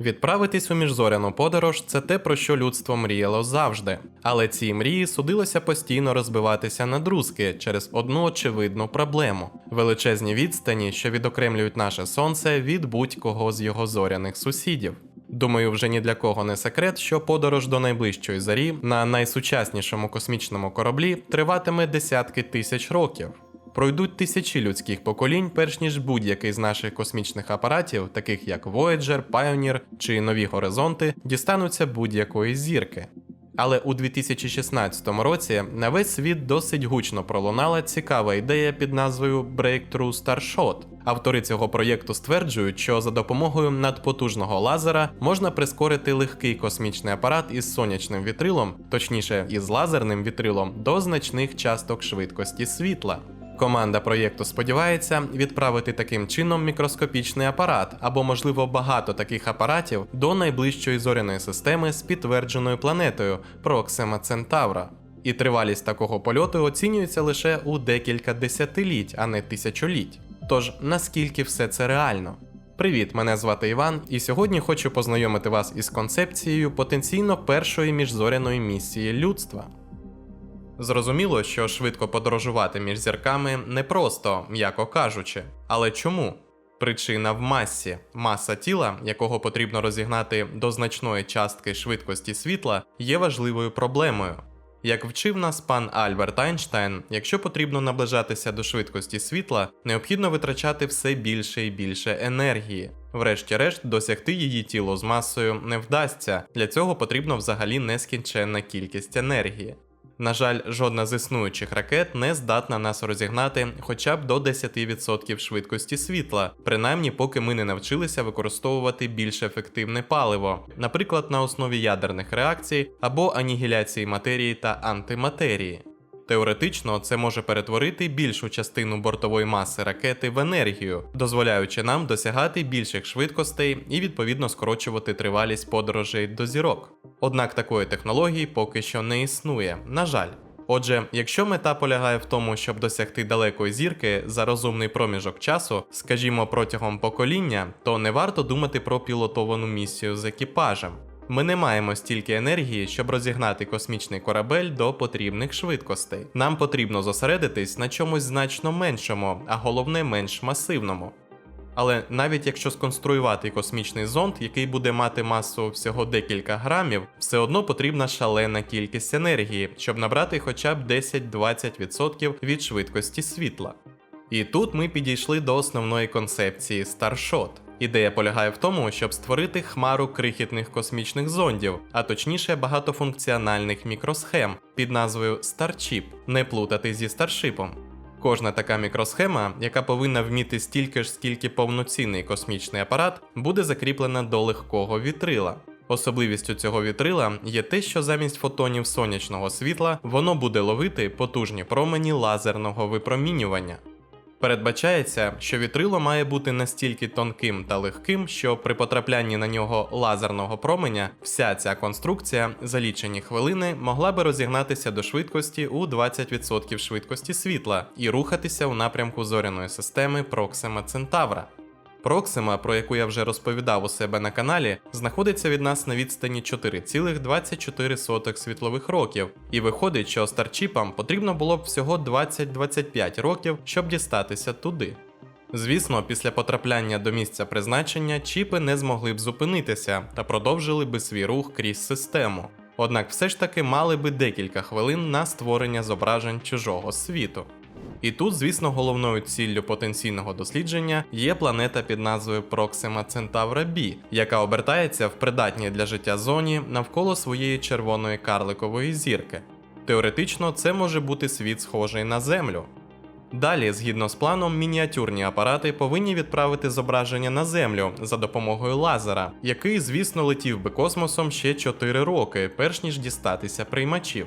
Відправитись у міжзоряну подорож це те, про що людство мріяло завжди. Але цій мрії судилося постійно розбиватися на друзки через одну очевидну проблему: величезні відстані, що відокремлюють наше сонце від будь-кого з його зоряних сусідів. Думаю, вже ні для кого не секрет, що подорож до найближчої зарі на найсучаснішому космічному кораблі триватиме десятки тисяч років. Пройдуть тисячі людських поколінь, перш ніж будь-який з наших космічних апаратів, таких як Voyager, Pioneer чи Нові Горизонти, дістануться будь-якої зірки. Але у 2016 році на весь світ досить гучно пролунала цікава ідея під назвою Breakthrough Starshot. Автори цього проєкту стверджують, що за допомогою надпотужного лазера можна прискорити легкий космічний апарат із сонячним вітрилом, точніше із лазерним вітрилом, до значних часток швидкості світла. Команда проєкту сподівається відправити таким чином мікроскопічний апарат або, можливо, багато таких апаратів до найближчої зоряної системи з підтвердженою планетою Проксима Центавра. І тривалість такого польоту оцінюється лише у декілька десятиліть, а не тисячоліть. Тож наскільки все це реально? Привіт, мене звати Іван, і сьогодні хочу познайомити вас із концепцією потенційно першої міжзоряної місії людства. Зрозуміло, що швидко подорожувати між зірками непросто, м'яко кажучи. Але чому? Причина в масі. Маса тіла, якого потрібно розігнати до значної частки швидкості світла, є важливою проблемою. Як вчив нас пан Альберт Айнштайн, якщо потрібно наближатися до швидкості світла, необхідно витрачати все більше і більше енергії. Врешті-решт, досягти її тіло з масою не вдасться. Для цього потрібно взагалі нескінченна кількість енергії. На жаль, жодна з існуючих ракет не здатна нас розігнати хоча б до 10% швидкості світла, принаймні поки ми не навчилися використовувати більш ефективне паливо, наприклад, на основі ядерних реакцій або анігіляції матерії та антиматерії. Теоретично це може перетворити більшу частину бортової маси ракети в енергію, дозволяючи нам досягати більших швидкостей і відповідно скорочувати тривалість подорожей до зірок. Однак такої технології поки що не існує, на жаль. Отже, якщо мета полягає в тому, щоб досягти далекої зірки за розумний проміжок часу, скажімо протягом покоління, то не варто думати про пілотовану місію з екіпажем. Ми не маємо стільки енергії, щоб розігнати космічний корабель до потрібних швидкостей. Нам потрібно зосередитись на чомусь значно меншому, а головне менш масивному. Але навіть якщо сконструювати космічний зонд, який буде мати масу всього декілька грамів, все одно потрібна шалена кількість енергії, щоб набрати хоча б 10-20% від швидкості світла. І тут ми підійшли до основної концепції Starshot. Ідея полягає в тому, щоб створити хмару крихітних космічних зондів, а точніше багатофункціональних мікросхем під назвою Starchip, не плутати зі старшипом. Кожна така мікросхема, яка повинна вміти стільки ж, скільки повноцінний космічний апарат, буде закріплена до легкого вітрила. Особливістю цього вітрила є те, що замість фотонів сонячного світла воно буде ловити потужні промені лазерного випромінювання. Передбачається, що вітрило має бути настільки тонким та легким, що при потраплянні на нього лазерного променя вся ця конструкція за лічені хвилини могла би розігнатися до швидкості у 20% швидкості світла і рухатися у напрямку зоряної системи Проксима Центавра. Проксима, про яку я вже розповідав у себе на каналі, знаходиться від нас на відстані 4,24 світлових років, і виходить, що старчіпам потрібно було б всього 20-25 років, щоб дістатися туди. Звісно, після потрапляння до місця призначення чіпи не змогли б зупинитися та продовжили би свій рух крізь систему. Однак все ж таки мали би декілька хвилин на створення зображень чужого світу. І тут, звісно, головною ціллю потенційного дослідження є планета під назвою Proxima Centauri b, яка обертається в придатній для життя зоні навколо своєї червоної карликової зірки. Теоретично, це може бути світ схожий на Землю. Далі, згідно з планом, мініатюрні апарати повинні відправити зображення на Землю за допомогою лазера, який, звісно, летів би космосом ще 4 роки, перш ніж дістатися приймачів.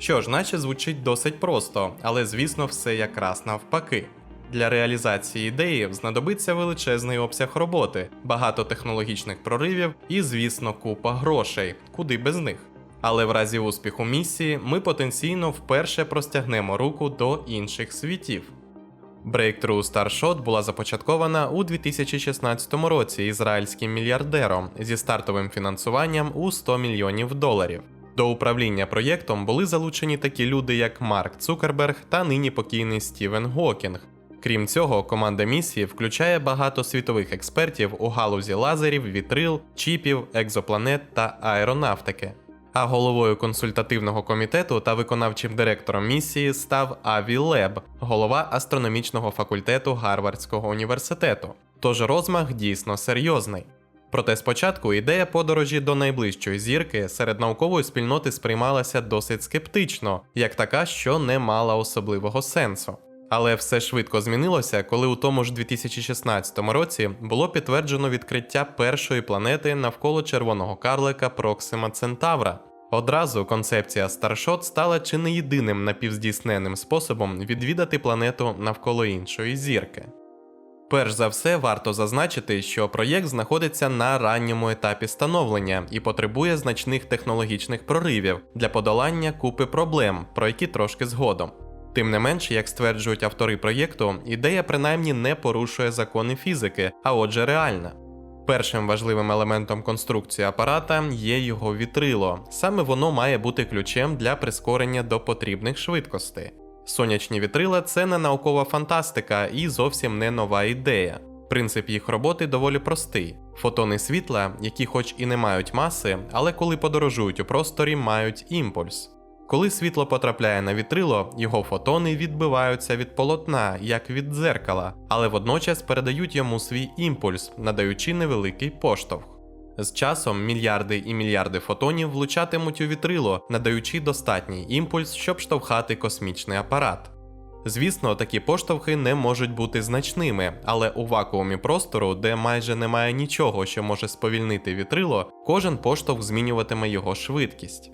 Що ж, наче звучить досить просто, але звісно, все якраз навпаки. Для реалізації ідеї знадобиться величезний обсяг роботи, багато технологічних проривів і, звісно, купа грошей, куди без них. Але в разі успіху місії ми потенційно вперше простягнемо руку до інших світів. Breakthrough Starshot була започаткована у 2016 році ізраїльським мільярдером зі стартовим фінансуванням у 100 мільйонів доларів. До управління проєктом були залучені такі люди, як Марк Цукерберг та нині покійний Стівен Гокінг. Крім цього, команда місії включає багато світових експертів у галузі лазерів, вітрил, чіпів, екзопланет та аеронавтики. А головою консультативного комітету та виконавчим директором місії став Аві Леб, голова астрономічного факультету Гарвардського університету. Тож розмах дійсно серйозний. Проте спочатку ідея подорожі до найближчої зірки серед наукової спільноти сприймалася досить скептично, як така, що не мала особливого сенсу. Але все швидко змінилося, коли у тому ж 2016 році було підтверджено відкриття першої планети навколо червоного карлика Проксима Центавра. Одразу концепція Старшот стала чи не єдиним напівздійсненним способом відвідати планету навколо іншої зірки. Перш за все, варто зазначити, що проєкт знаходиться на ранньому етапі становлення і потребує значних технологічних проривів для подолання купи проблем, про які трошки згодом. Тим не менш, як стверджують автори проєкту, ідея принаймні не порушує закони фізики, а отже, реальна. Першим важливим елементом конструкції апарата є його вітрило. Саме воно має бути ключем для прискорення до потрібних швидкостей. Сонячні вітрила це не наукова фантастика і зовсім не нова ідея. Принцип їх роботи доволі простий: фотони світла, які, хоч і не мають маси, але коли подорожують у просторі, мають імпульс. Коли світло потрапляє на вітрило, його фотони відбиваються від полотна, як від дзеркала, але водночас передають йому свій імпульс, надаючи невеликий поштовх. З часом мільярди і мільярди фотонів влучатимуть у вітрило, надаючи достатній імпульс, щоб штовхати космічний апарат. Звісно, такі поштовхи не можуть бути значними, але у вакуумі простору, де майже немає нічого, що може сповільнити вітрило, кожен поштовх змінюватиме його швидкість.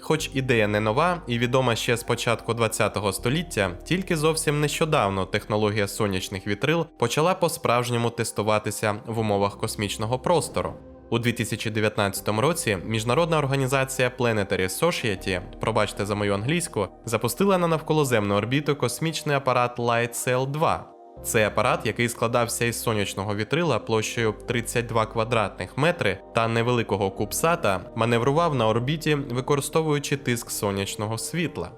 Хоч ідея не нова і відома ще з початку ХХ століття, тільки зовсім нещодавно технологія сонячних вітрил почала по-справжньому тестуватися в умовах космічного простору. У 2019 році міжнародна організація Planetary Society, пробачте за мою англійську, запустила на навколоземну орбіту космічний апарат LightSail 2. Цей апарат, який складався із сонячного вітрила площею 32 квадратних метри та невеликого кубсата, маневрував на орбіті, використовуючи тиск сонячного світла.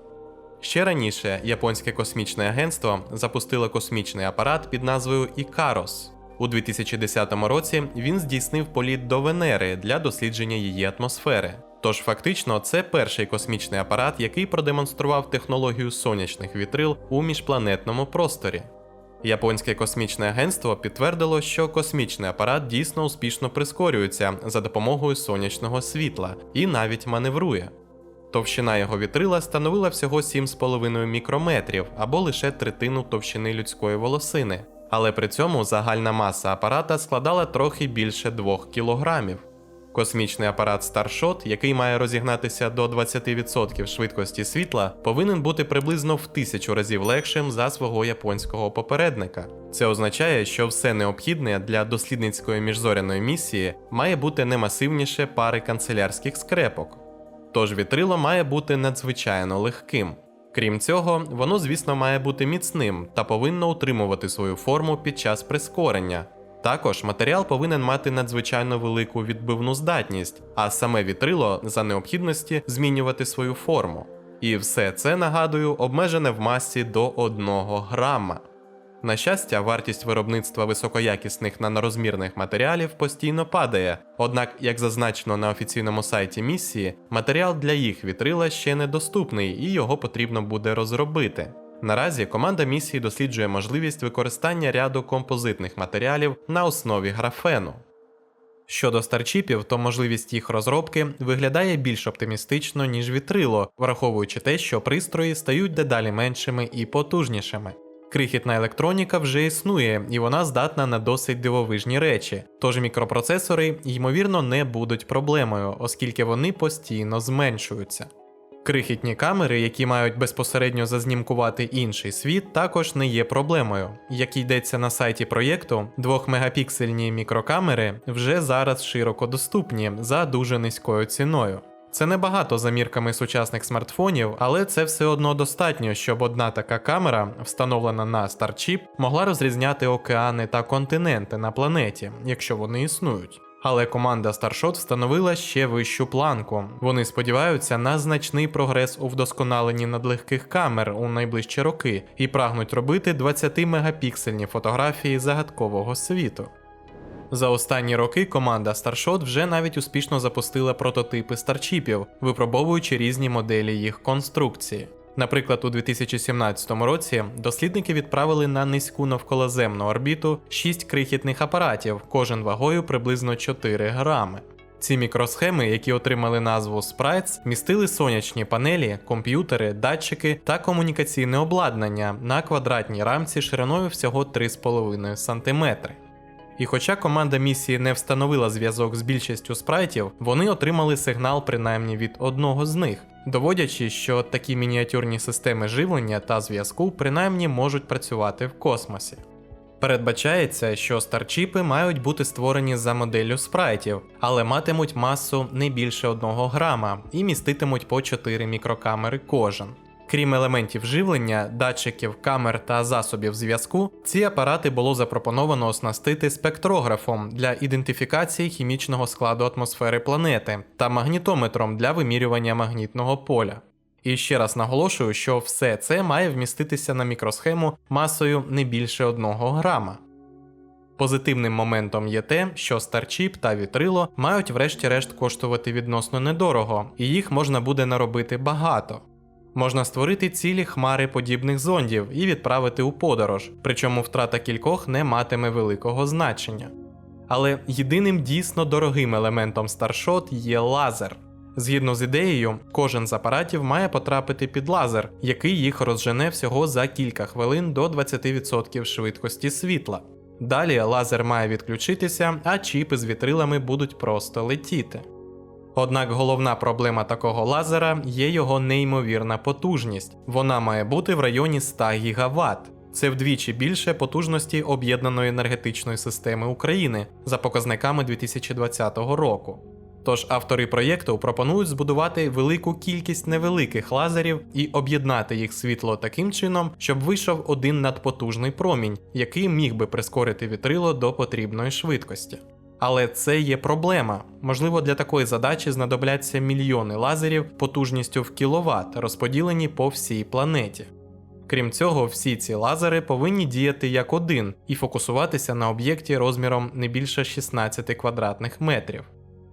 Ще раніше японське космічне агентство запустило космічний апарат під назвою Ікарос. У 2010 році він здійснив політ до Венери для дослідження її атмосфери. Тож фактично це перший космічний апарат, який продемонстрував технологію сонячних вітрил у міжпланетному просторі. Японське космічне агентство підтвердило, що космічний апарат дійсно успішно прискорюється за допомогою сонячного світла і навіть маневрує. Товщина його вітрила становила всього 7,5 мікрометрів або лише третину товщини людської волосини, але при цьому загальна маса апарата складала трохи більше 2 кілограмів. Космічний апарат Starshot, який має розігнатися до 20% швидкості світла, повинен бути приблизно в тисячу разів легшим за свого японського попередника. Це означає, що все необхідне для дослідницької міжзоряної місії має бути не масивніше пари канцелярських скрепок. Тож вітрило має бути надзвичайно легким. Крім цього, воно, звісно, має бути міцним та повинно утримувати свою форму під час прискорення. Також матеріал повинен мати надзвичайно велику відбивну здатність, а саме вітрило за необхідності змінювати свою форму. І все це, нагадую, обмежене в масі до 1 грама. На щастя, вартість виробництва високоякісних нанорозмірних матеріалів постійно падає, однак, як зазначено на офіційному сайті місії, матеріал для їх вітрила ще недоступний і його потрібно буде розробити. Наразі команда місії досліджує можливість використання ряду композитних матеріалів на основі графену. Щодо старчіпів, то можливість їх розробки виглядає більш оптимістично, ніж вітрило, враховуючи те, що пристрої стають дедалі меншими і потужнішими. Крихітна електроніка вже існує, і вона здатна на досить дивовижні речі, тож мікропроцесори, ймовірно, не будуть проблемою, оскільки вони постійно зменшуються. Крихітні камери, які мають безпосередньо зазнімкувати інший світ, також не є проблемою. Як йдеться на сайті проєкту, 2-мегапіксельні мікрокамери вже зараз широко доступні за дуже низькою ціною. Це небагато за мірками сучасних смартфонів, але це все одно достатньо, щоб одна така камера, встановлена на Starchip, могла розрізняти океани та континенти на планеті, якщо вони існують. Але команда Starshot встановила ще вищу планку. Вони сподіваються на значний прогрес у вдосконаленні надлегких камер у найближчі роки і прагнуть робити 20-мегапіксельні фотографії загадкового світу. За останні роки команда Starshot вже навіть успішно запустила прототипи старчіпів, випробовуючи різні моделі їх конструкції. Наприклад, у 2017 році дослідники відправили на низьку навколоземну орбіту 6 крихітних апаратів, кожен вагою приблизно 4 грами. Ці мікросхеми, які отримали назву Sprites, містили сонячні панелі, комп'ютери, датчики та комунікаційне обладнання на квадратній рамці шириною всього 3,5 см. І хоча команда місії не встановила зв'язок з більшістю спрайтів, вони отримали сигнал принаймні від одного з них, доводячи, що такі мініатюрні системи живлення та зв'язку принаймні можуть працювати в космосі. Передбачається, що старчіпи мають бути створені за моделлю спрайтів, але матимуть масу не більше 1 грама і міститимуть по 4 мікрокамери кожен. Крім елементів живлення, датчиків, камер та засобів зв'язку, ці апарати було запропоновано оснастити спектрографом для ідентифікації хімічного складу атмосфери планети та магнітометром для вимірювання магнітного поля. І ще раз наголошую, що все це має вміститися на мікросхему масою не більше 1 грама. Позитивним моментом є те, що Starchip та вітрило мають врешті-решт коштувати відносно недорого, і їх можна буде наробити багато. Можна створити цілі хмари подібних зондів і відправити у подорож, причому втрата кількох не матиме великого значення. Але єдиним дійсно дорогим елементом Starshot є лазер. Згідно з ідеєю, кожен з апаратів має потрапити під лазер, який їх розжене всього за кілька хвилин до 20% швидкості світла. Далі лазер має відключитися, а чіпи з вітрилами будуть просто летіти. Однак головна проблема такого лазера є його неймовірна потужність. Вона має бути в районі 100 ГВт. Це вдвічі більше потужності об'єднаної енергетичної системи України за показниками 2020 року. Тож автори проєкту пропонують збудувати велику кількість невеликих лазерів і об'єднати їх світло таким чином, щоб вийшов один надпотужний промінь, який міг би прискорити вітрило до потрібної швидкості. Але це є проблема. Можливо, для такої задачі знадобляться мільйони лазерів потужністю в кіловат, розподілені по всій планеті. Крім цього, всі ці лазери повинні діяти як один і фокусуватися на об'єкті розміром не більше 16 квадратних метрів.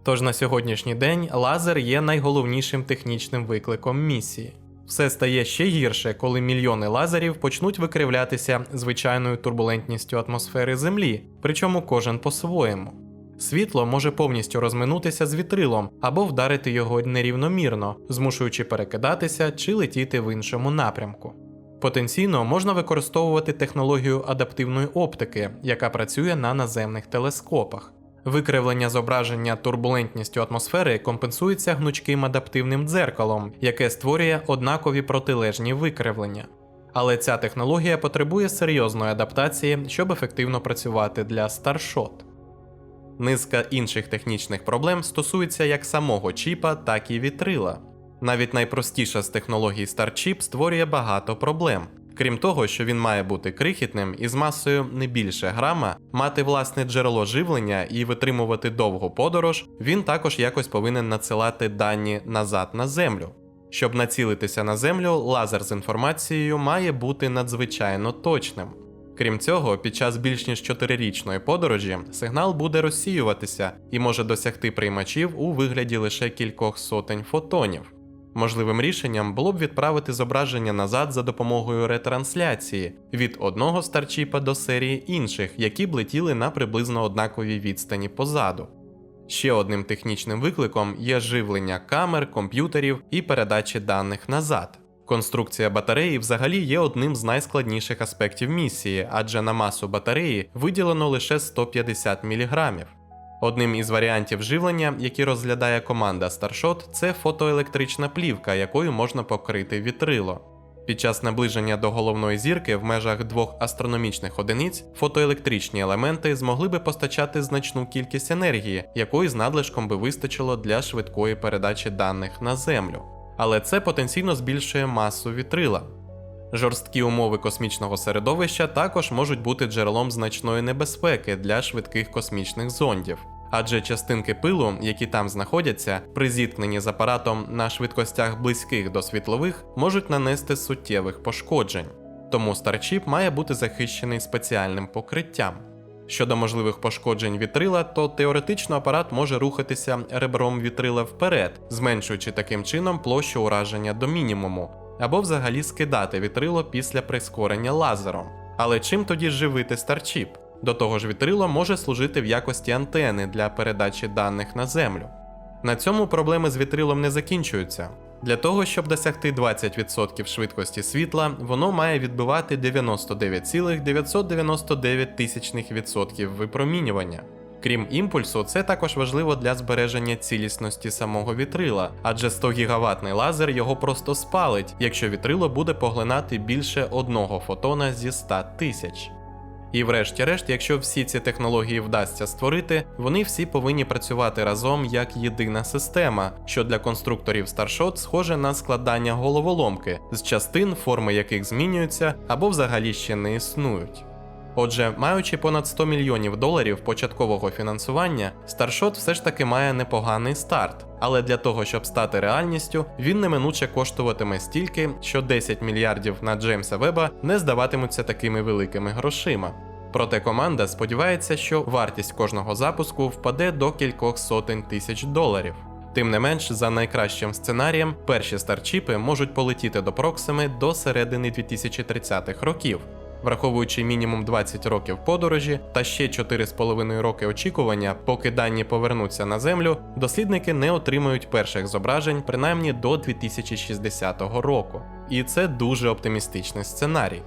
Тож на сьогоднішній день лазер є найголовнішим технічним викликом місії. Все стає ще гірше, коли мільйони лазерів почнуть викривлятися звичайною турбулентністю атмосфери Землі, причому кожен по-своєму. Світло може повністю розминутися з вітрилом або вдарити його нерівномірно, змушуючи перекидатися чи летіти в іншому напрямку. Потенційно можна використовувати технологію адаптивної оптики, яка працює на наземних телескопах. Викривлення зображення турбулентністю атмосфери компенсується гнучким адаптивним дзеркалом, яке створює однакові протилежні викривлення. Але ця технологія потребує серйозної адаптації, щоб ефективно працювати для Starshot. Низка інших технічних проблем стосується як самого чіпа, так і вітрила. Навіть найпростіша з технологій StarChip створює багато проблем. Крім того, що він має бути крихітним і з масою не більше грама, мати власне джерело живлення і витримувати довгу подорож, він також якось повинен надсилати дані назад на землю. Щоб націлитися на землю, лазер з інформацією має бути надзвичайно точним. Крім цього, під час більш ніж 4-річної подорожі сигнал буде розсіюватися і може досягти приймачів у вигляді лише кількох сотень фотонів. Можливим рішенням було б відправити зображення назад за допомогою ретрансляції від одного старчіпа до серії інших, які б летіли на приблизно однаковій відстані позаду. Ще одним технічним викликом є живлення камер, комп'ютерів і передачі даних назад. Конструкція батареї взагалі є одним з найскладніших аспектів місії, адже на масу батареї виділено лише 150 мг. Одним із варіантів живлення, які розглядає команда Starshot, це фотоелектрична плівка, якою можна покрити вітрило. Під час наближення до головної зірки в межах двох астрономічних одиниць фотоелектричні елементи змогли би постачати значну кількість енергії, якої з надлишком би вистачило для швидкої передачі даних на Землю. Але це потенційно збільшує масу вітрила. Жорсткі умови космічного середовища також можуть бути джерелом значної небезпеки для швидких космічних зондів. Адже частинки пилу, які там знаходяться, при зіткненні з апаратом на швидкостях близьких до світлових, можуть нанести суттєвих пошкоджень. Тому Старчіп має бути захищений спеціальним покриттям. Щодо можливих пошкоджень вітрила, то теоретично апарат може рухатися ребром вітрила вперед, зменшуючи таким чином площу ураження до мінімуму, або взагалі скидати вітрило після прискорення лазером. Але чим тоді живити старчіп? До того ж, вітрило може служити в якості антени для передачі даних на землю. На цьому проблеми з вітрилом не закінчуються. Для того, щоб досягти 20% швидкості світла, воно має відбивати 99,999% випромінювання. Крім імпульсу, це також важливо для збереження цілісності самого вітрила, адже 100 гігаватний лазер його просто спалить, якщо вітрило буде поглинати більше одного фотона зі 100 тисяч. І врешті-решт, якщо всі ці технології вдасться створити, вони всі повинні працювати разом як єдина система, що для конструкторів Starshot схоже на складання головоломки з частин, форми яких змінюються або взагалі ще не існують. Отже, маючи понад 100 мільйонів доларів початкового фінансування, Starshot все ж таки має непоганий старт, але для того, щоб стати реальністю, він неминуче коштуватиме стільки, що 10 мільярдів на Джеймса Веба не здаватимуться такими великими грошима. Проте команда сподівається, що вартість кожного запуску впаде до кількох сотень тисяч доларів. Тим не менш, за найкращим сценарієм, перші старчіпи можуть полетіти до Проксими до середини 2030-х років. Враховуючи мінімум 20 років подорожі та ще 4,5 роки очікування, поки дані повернуться на землю, дослідники не отримають перших зображень принаймні до 2060 року. І це дуже оптимістичний сценарій.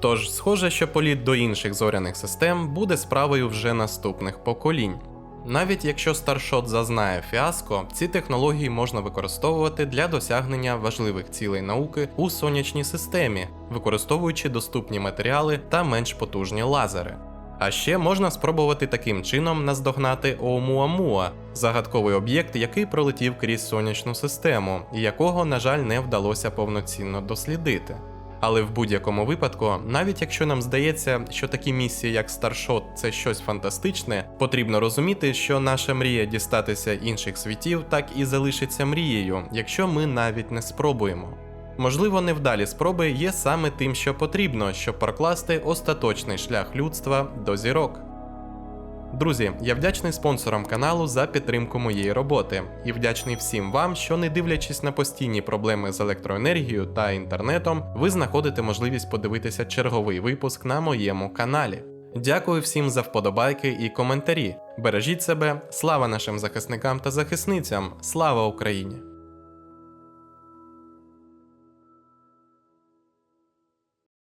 Тож, схоже, що політ до інших зоряних систем буде справою вже наступних поколінь. Навіть якщо Starshot зазнає фіаско, ці технології можна використовувати для досягнення важливих цілей науки у сонячній системі, використовуючи доступні матеріали та менш потужні лазери. А ще можна спробувати таким чином наздогнати Оумуамуа, загадковий об'єкт, який пролетів крізь сонячну систему, і якого, на жаль, не вдалося повноцінно дослідити. Але в будь-якому випадку, навіть якщо нам здається, що такі місії, як Старшот, це щось фантастичне, потрібно розуміти, що наша мрія дістатися інших світів так і залишиться мрією, якщо ми навіть не спробуємо. Можливо, невдалі спроби є саме тим, що потрібно, щоб прокласти остаточний шлях людства до зірок. Друзі, я вдячний спонсорам каналу за підтримку моєї роботи і вдячний всім вам, що не дивлячись на постійні проблеми з електроенергією та інтернетом, ви знаходите можливість подивитися черговий випуск на моєму каналі. Дякую всім за вподобайки і коментарі. Бережіть себе, слава нашим захисникам та захисницям, слава Україні!